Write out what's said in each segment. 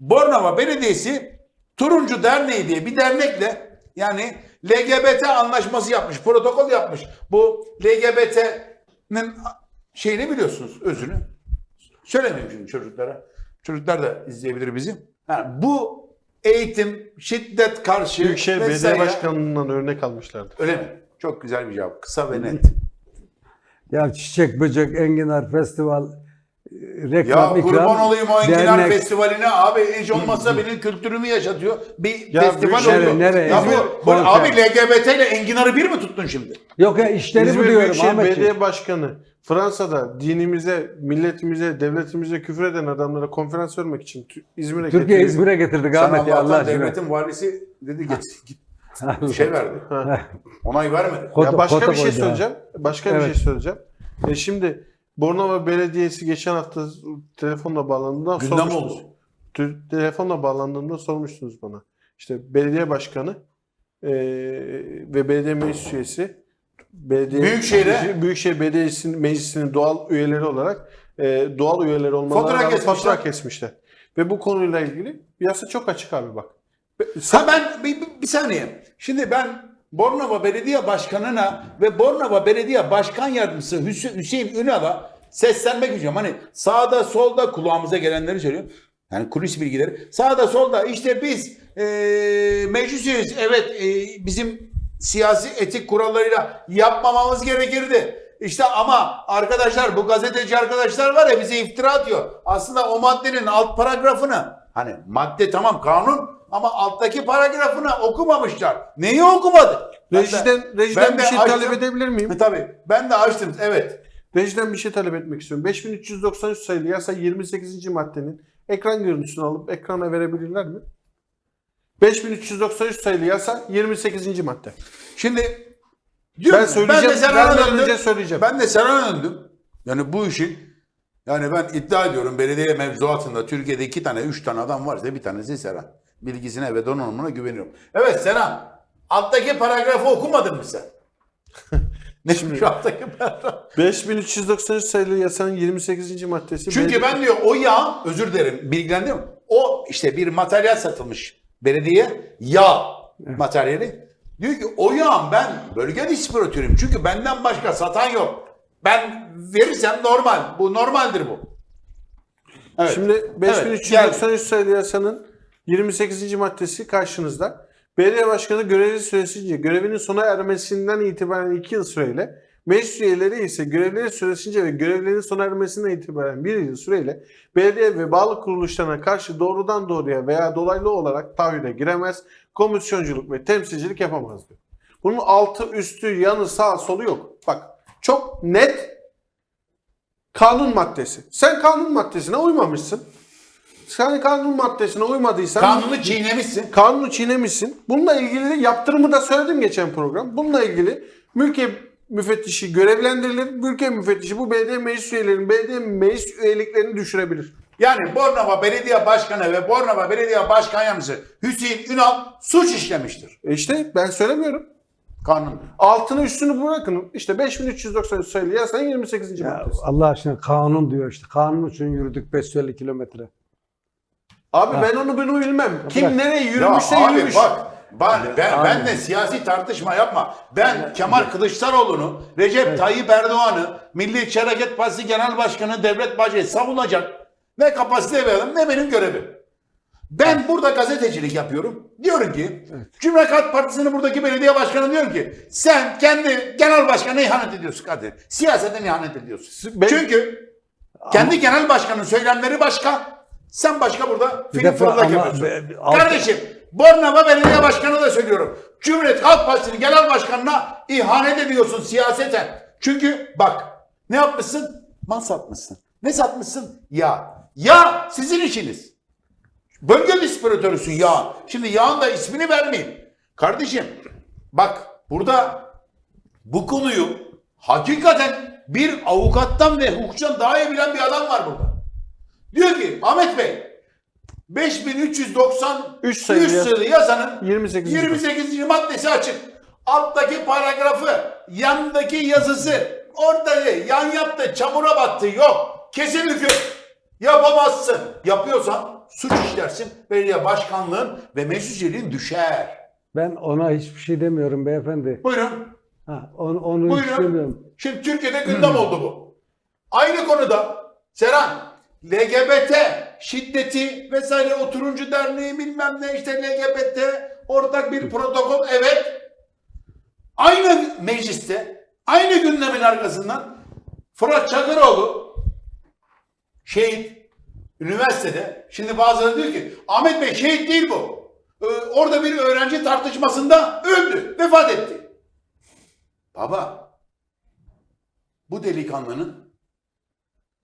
Bornova Belediyesi Turuncu Derneği diye bir dernekle yani LGBT anlaşması yapmış, protokol yapmış. Bu LGBT'nin şeyini biliyorsunuz, özünü. Söylemeyeyim şimdi çocuklara. Çocuklar da izleyebilir bizi. Yani bu eğitim, şiddet karşı Büyükşehir Belediye Başkanı'ndan örnek almışlardı. Öyle mi? Çok güzel bir cevap. Kısa ve net. Ya çiçek, böcek, enginar, festival, e, Ya reklam, kurban ikram, olayım o Enginar dernek. Festivaline abi hiç olmazsa benim kültürümü yaşatıyor. Bir Ya festival Büyükşehir- oluyor. nereye? Ya İzmir, bu, bu, abi LGBT ile Enginar'ı bir mi tuttun şimdi? Yok ya işleri İzmir biliyorum Büyükşehir Ahmetciğim. Belediye Başkanı Fransa'da dinimize, milletimize, devletimize küfür eden adamlara konferans vermek için İzmir'e Türkiye getirildi. İzmir'e getirdik Sen Ahmet ya Allah devletin valisi dedi git, git bir şey verdi. Ha. Onay vermedi. Kota- ya başka kota bir şey söyleyeceğim. Başka bir Evet. şey söyleyeceğim. E şimdi Bornova Belediyesi geçen hafta telefonla bağlandığında Gündem sormuştunuz. oldu. Telefonla bağlandığında sormuştunuz bana. İşte belediye başkanı e, ve belediye meclis üyesi belediye Büyükşehir'e- Büyükşehir Belediyesi'nin meclisinin doğal üyeleri olarak e, doğal üyeleri olmalarına Fatura rağmen kesmişler. fatura kesmişler. Ve bu konuyla ilgili yasa çok açık abi bak. Ha ben bir, bir, bir saniye. Şimdi ben Bornova Belediye Başkanı'na ve Bornova Belediye Başkan Yardımcısı Hüs- Hüseyin Ünal'a seslenmek istiyorum. Hani sağda solda kulağımıza gelenleri söylüyorum. Yani kulis bilgileri. Sağda solda işte biz eee meclis üyesi evet eee, bizim siyasi etik kurallarıyla yapmamamız gerekirdi. İşte ama arkadaşlar bu gazeteci arkadaşlar var ya bize iftira atıyor. Aslında o maddenin alt paragrafını hani madde tamam kanun ama alttaki paragrafını okumamışlar. Neyi okumadı? Ben de- Rejiden, rejiden ben bir şey açtım. talep edebilir miyim? E, Tabii ben de açtım evet. Rejiden bir şey talep etmek istiyorum. 5393 sayılı yasa 28. maddenin ekran görüntüsünü alıp ekrana verebilirler mi? 5393 sayılı yasa 28. madde. Şimdi diyorum, Ben söyleyeceğim, Ben de vermeden döndüm. önce söyleyeceğim. Ben de Serhan'a döndüm. Yani bu işin yani ben iddia ediyorum belediye mevzuatında Türkiye'de iki tane, üç tane adam varsa bir tanesi Serhan. Bilgisine ve donanımına güveniyorum. Evet Serhan. Alttaki paragrafı okumadın mı sen? ne şu alttaki paragraf? 5393 sayılı yasanın 28. maddesi. Çünkü ben diyor o yağ özür dilerim bilgilendim. O işte bir materyal satılmış belediyeye yağ materyali. Diyor ki o yağın ben bölge distribütörüyüm. Çünkü benden başka satan yok. Ben verirsem normal. Bu normaldir bu. Evet. Şimdi Evet, 5393 sayılı yasanın 28. maddesi karşınızda. Belediye başkanı görevi süresince görevinin sona ermesinden itibaren 2 yıl süreyle meclis üyeleri ise görevleri süresince ve görevlerinin sona ermesinden itibaren 1 yıl süreyle belediye ve bağlı kuruluşlarına karşı doğrudan doğruya veya dolaylı olarak taahhüde giremez, komisyonculuk ve temsilcilik yapamaz diyor. Bunun altı, üstü, yanı, sağ, solu yok. Bak çok net kanun maddesi. Sen kanun maddesine uymamışsın. Sen kanun maddesine uymadıysan Kanunu çiğnemişsin. kanunu çiğnemişsin. Bununla ilgili yaptırımı da söyledim geçen program. Bununla ilgili mülkiye müfettişi görevlendirilir. Mülkiye müfettişi bu belediye meclis üyelerinin belediye meclis üyeliklerini düşürebilir. Yani Bornova Belediye Başkanı ve Bornova Belediye Başkan Yardımcısı Hüseyin Ünal suç işlemiştir. E işte ben söylemiyorum. Kanun. Altını üstünü bırakın. İşte 5393 sayılı yasanın 28. Ya maddesi. Allah aşkına kanun diyor işte. Kanun için yürüdük 550 kilometre. Abi ben onu bunu bilmem. Kim Bırak. nereye Ya yürümüşse abi yürümüş. bak ben, ben, Abi. ben de siyasi tartışma yapma. Ben Kemal Kılıçdaroğlu'nu, Recep Tayyip Erdoğan'ı, Milliyetçi Hareket Partisi Genel Başkanı Devlet Bahçeli savunacak ne kapasite adam ne benim görevim. Ben burada gazetecilik yapıyorum. Diyorum ki Cumhuriyet Halk Partisi'nin buradaki belediye başkanı diyor ki sen kendi genel başkanına ihanet ediyorsun kardeşim. Siyaseten ihanet ediyorsun. Ben- Çünkü kendi genel başkanın söylemleri başka. Sen başka burada film fırlak yapıyorsun. be- Kardeşim Bornova Belediye Başkanı da söylüyorum. Cumhuriyet Halk Partisi'nin genel başkanına ihanet ediyorsun siyaseten. Çünkü bak ne yapmışsın? Mal satmışsın. Ne satmışsın? Yağ. Yağ sizin işiniz. Bölge distribütörüsün yağ. Şimdi yağın da ismini vermeyeyim. Kardeşim bak burada bu konuyu hakikaten bir avukattan ve hukukçudan daha iyi bilen bir adam var burada. Diyor ki Ahmet Bey 5393 Üç sayılı sayılı yasanın 28. 28. maddesi açık. Alttaki paragrafı, yandaki yazısı, orada yan yaptı, çamura battı yok. Kesin hüküm. Yapamazsın. Yapıyorsan suç işlersin. Belediye başkanlığın ve meclis üyeliğin düşer. Ben ona hiçbir şey demiyorum beyefendi. Buyurun. Ha, onu, onu Buyurun. Şimdi Türkiye'de gündem oldu bu. Aynı konuda Serhan LGBT şiddeti vesaire o turuncu derneği bilmem ne işte LGBT ortak bir protokol evet. Aynı mecliste aynı gündemin arkasından Fırat Çakıroğlu şehit üniversitede şimdi bazıları diyor ki Ahmet Bey şehit değil bu. Ee, orada bir öğrenci tartışmasında öldü, vefat etti. Baba bu delikanlının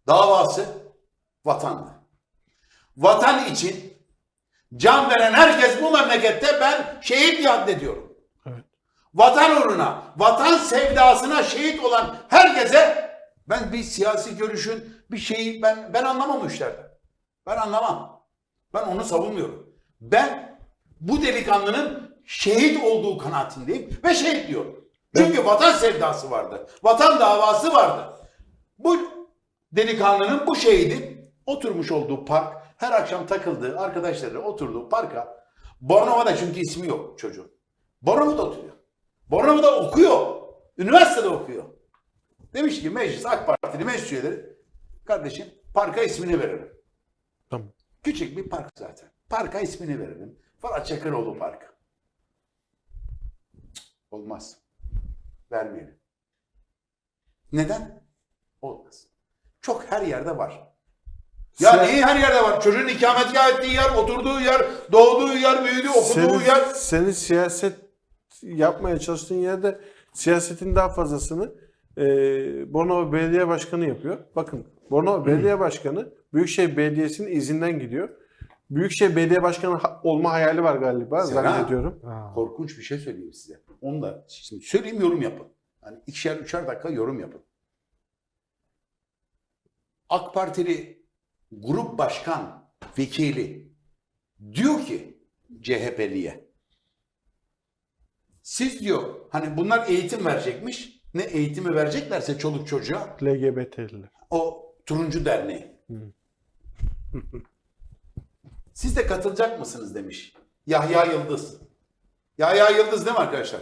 davası vatandı. Vatan için can veren herkes bu memlekette ben şehit diye addediyorum. Evet. Vatan uğruna, vatan sevdasına şehit olan herkese ben bir siyasi görüşün bir şeyi ben ben anlamam işlerden. Ben anlamam. Ben onu savunmuyorum. Ben bu delikanlının şehit olduğu kanaatindeyim ve şehit diyorum. Çünkü vatan sevdası vardı. Vatan davası vardı. Bu delikanlının bu şehidin oturmuş olduğu park, her akşam takıldığı, arkadaşlarıyla oturduğu parka Bornova'da çünkü ismi yok çocuğun. Bornova'da oturuyor. Bornova'da okuyor. Üniversitede okuyor. Demiş ki meclis AK Partili meclis üyeleri kardeşim parka ismini verelim. Tamam. Küçük bir park zaten. Parka ismini verelim. Fırat Çakıroğlu Parkı. Olmaz. Vermeyelim. Neden? Olmaz. Çok her yerde var. Ya Sen- neyi her yerde var? Çocuğun ikametgah ettiği yer, oturduğu yer, doğduğu yer, büyüdüğü, okuduğu Senin, yer. senin siyaset yapmaya çalıştığın yerde siyasetin daha fazlasını e, Bornova Belediye Başkanı yapıyor. Bakın Bornova Belediye Başkanı Büyükşehir Belediyesi'nin izinden gidiyor. Büyükşehir Belediye Başkanı olma hayali var galiba Serhan. zannediyorum. Ha. Korkunç bir şey söyleyeyim size. Onu da şimdi söyleyeyim yorum yapın. Hani ikişer üçer dakika yorum yapın. AK Partili grup başkan vekili diyor ki CHP'liye siz diyor hani bunlar eğitim verecekmiş. Ne eğitimi vereceklerse çoluk çocuğa LGBT'liler. o turuncu derneği. Siz de katılacak mısınız demiş. Yahya Yıldız. Yahya Yıldız değil mi arkadaşlar?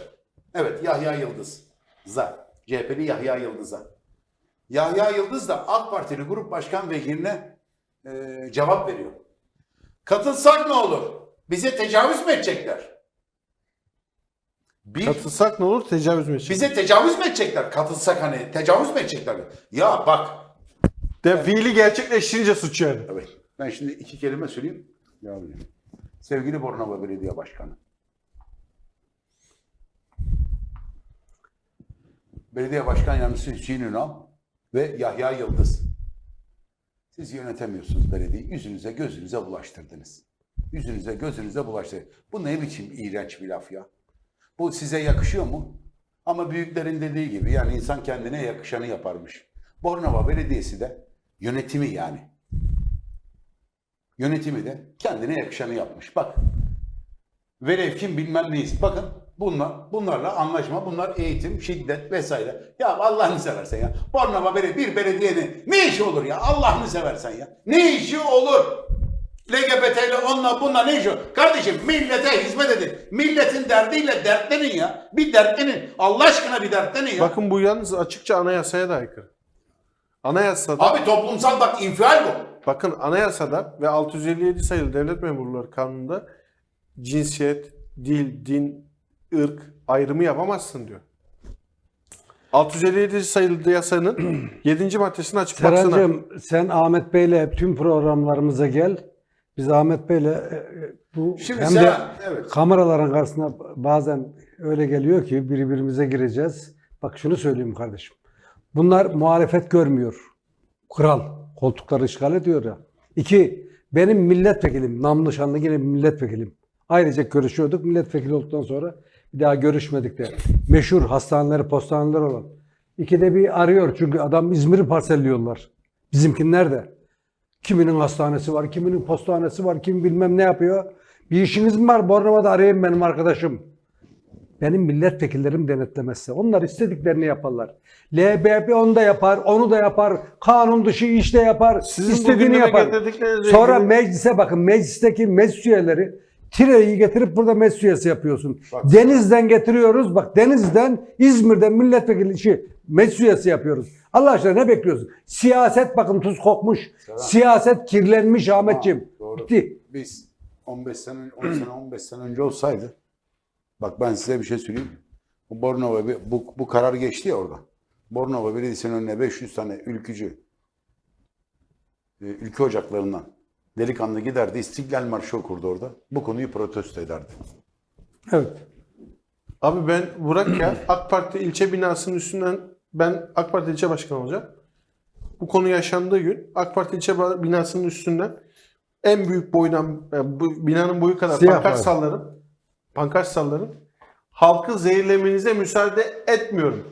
Evet Yahya Yıldız. Za. CHP'li Yahya Yıldız'a. Yahya Yıldız da AK Partili Grup Başkan Vekiline e, cevap veriyor. Katılsak ne olur? Bize tecavüz mü edecekler? Bir, Katılsak ne olur? Tecavüz mü? edecek? bize tecavüz mü edecekler? Katılsak hani tecavüz mü edecekler? Ya bak De fiili gerçekleştirince suç yani. Evet. Ben şimdi iki kelime söyleyeyim. Devam edeyim. Sevgili Bornova Belediye Başkanı. Belediye Başkan Yardımcısı Hüseyin Ünal ve Yahya Yıldız. Siz yönetemiyorsunuz belediyeyi. Yüzünüze gözünüze bulaştırdınız. Yüzünüze gözünüze bulaştırdınız. Bu ne biçim iğrenç bir laf ya? Bu size yakışıyor mu? Ama büyüklerin dediği gibi yani insan kendine yakışanı yaparmış. Bornova Belediyesi de yönetimi yani. Yönetimi de kendine yakışanı yapmış. Bak. Velev kim bilmem neyiz. Bakın bunlar, bunlarla anlaşma, bunlar eğitim, şiddet vesaire. Ya Allah'ını seversen ya. Bornova Belediye, bir belediyenin ne işi olur ya? Allah'ını seversen ya. Ne işi olur? LGBT ile onunla bununla ne işi olur? Kardeşim millete hizmet edin. Milletin derdiyle dertlenin ya. Bir dertlenin. Allah aşkına bir dertlenin ya. Bakın bu yalnız açıkça anayasaya da aykırı. Anayasada Abi toplumsal bak infial bu. Bakın anayasada ve 657 sayılı devlet memurları kanununda cinsiyet, dil, din, ırk ayrımı yapamazsın diyor. 657 sayılı yasanın 7. maddesini açıp baksana. Serhan'cığım sen Ahmet Bey'le tüm programlarımıza gel. Biz Ahmet Bey'le e, e, bu Şimdi hem Serhan, de evet. kameraların karşısında bazen öyle geliyor ki birbirimize gireceğiz. Bak şunu söyleyeyim kardeşim. Bunlar muhalefet görmüyor. Kral koltukları işgal ediyor ya. İki, benim milletvekilim, namlı şanlı yine milletvekilim. Ayrıca görüşüyorduk. Milletvekili olduktan sonra bir daha görüşmedik de. Meşhur hastaneleri, postaneler olan. İkide bir arıyor çünkü adam İzmir'i parselliyorlar. Bizimkinler de. Kiminin hastanesi var, kiminin postanesi var, kim bilmem ne yapıyor. Bir işiniz mi var? Bornova'da arayın benim arkadaşım. benim milletvekillerim denetlemezse. Onlar istediklerini yaparlar. LBP onu da yapar, onu da yapar, kanun dışı iş de yapar, Sizin istediğini yapar. Sonra meclise bakın, meclisteki meclis üyeleri tireyi getirip burada meclis üyesi yapıyorsun. Bak- Deniz'den getiriyoruz, bak Deniz'den İzmir'den milletvekili işi meclis üyesi yapıyoruz. Allah aşkına ne bekliyorsun? Siyaset bakın tuz kokmuş. Siyaset kirlenmiş Ahmetciğim. doğru. Bitti. Biz 15 sene 10 sene 15 sene önce olsaydı bak ben size bir şey söyleyeyim. Bu Bornova bu, bu karar geçti ya orada. Bornova Belediyesi'nin önüne 500 tane ülkücü e, ülke ocaklarından delikanlı giderdi. İstiklal Marşı okurdu orada. Bu konuyu protesto ederdi. Evet. Abi ben Burak ya AK Parti ilçe binasının üstünden ben AK Parti ilçe başkanı olacağım. Bu konu yaşandığı gün AK Parti ilçe binasının üstünden en büyük boydan yani bu binanın boyu kadar Siyah pankart var. sallarım. Pankart sallarım. Halkı zehirlemenize müsaade etmiyorum.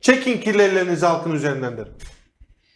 Çekin kirli ellerinizi halkın üzerinden derim.